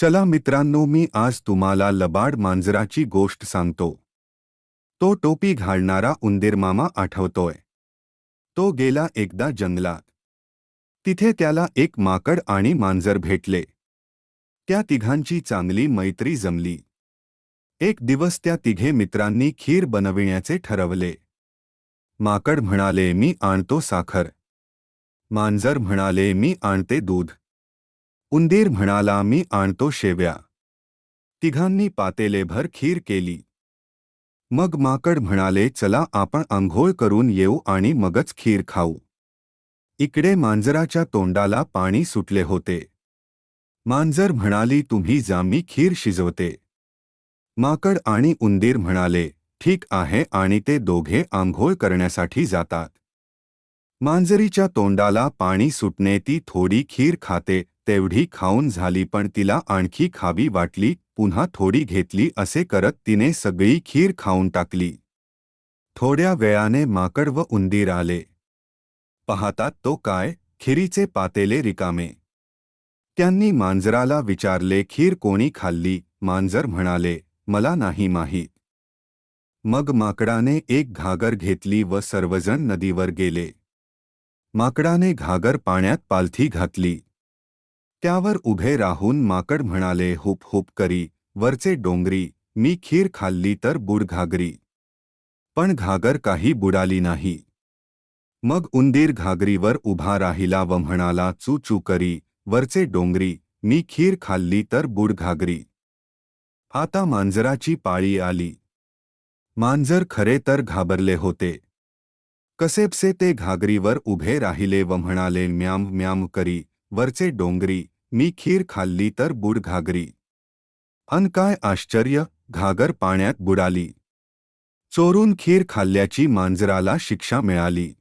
चला मित्रांनो मी आज तुम्हाला लबाड मांजराची गोष्ट सांगतो. तो टोपी घालणारा उंदीरमामा आठवतोय. तो गेला एकदा जंगलात. तिथे त्याला एक माकड आणि मांजर भेटले. त्या तिघांची चांगली मैत्री जमली. एक दिवस त्या तिघे मित्रांनी खीर बनविण्याचे ठरवले. माकड म्हणाले मी आणतो साखर. मांजर म्हणाले मी आणते दूध. उंदीर म्हणाला मी आणतो शेव्या. तिघांनी पातेलेभर खीर केली. मग माकड म्हणाले चला आपण आंघोळ करून येऊ आणि मगच खीर खाऊ. इकडे मांजराच्या तोंडाला पाणी सुटले होते. मांजर म्हणाली तुम्ही जा मी खीर शिजवते. माकड आणि उंदीर म्हणाले ठीक आहे आणि ते दोघे आंघोळ करण्यासाठी जातात. मांजरीच्या तोंडाला पाणी सुटणे ती थोडी खीर खाते तेवढी खाऊन झाली पण तिला आणखी खावी वाटली पुन्हा थोडी घेतली असे करत तिने सगळी खीर खाऊन टाकली. थोड्या वेळाने माकड व उंदीर आले. पाहतात तो काय खिरीचे पातेले रिकामे. त्यांनी मांजराला विचारले खीर कोणी खाल्ली? मांजर म्हणाले मला नाही माहीत. मग माकडाने एक घागर घेतली व सर्वजण नदीवर गेले. माकडाने घागर पाण्यात पालथी घातली. त्यावर उभे राहून माकड म्हणाले, हुप हुप करी, वरचे डोंगरी, मी खीर खाल्ली तर बुड घागरी. पण घागर काही बुडाली नाही. मग उंदीर घागरीवर उभा राहिला व म्हणाला, चू चू करी, वरचे डोंगरी, मी खीर खाल्ली तर बुड घागरी. आता मांजराची पाळी आली. मांजर खरे तर घाबरले होते. कसेबसे ते घागरीवर उभे राहिले व म्हणाले, म्याम म्याम करी, वरचे डोंगरी मी खीर खाल्ली तर बुड घागरी. अन काय आश्चर्य घागर पाण्यात बुडाली. चोरून खीर खाल्ल्याची मांजराला शिक्षा मिळाली.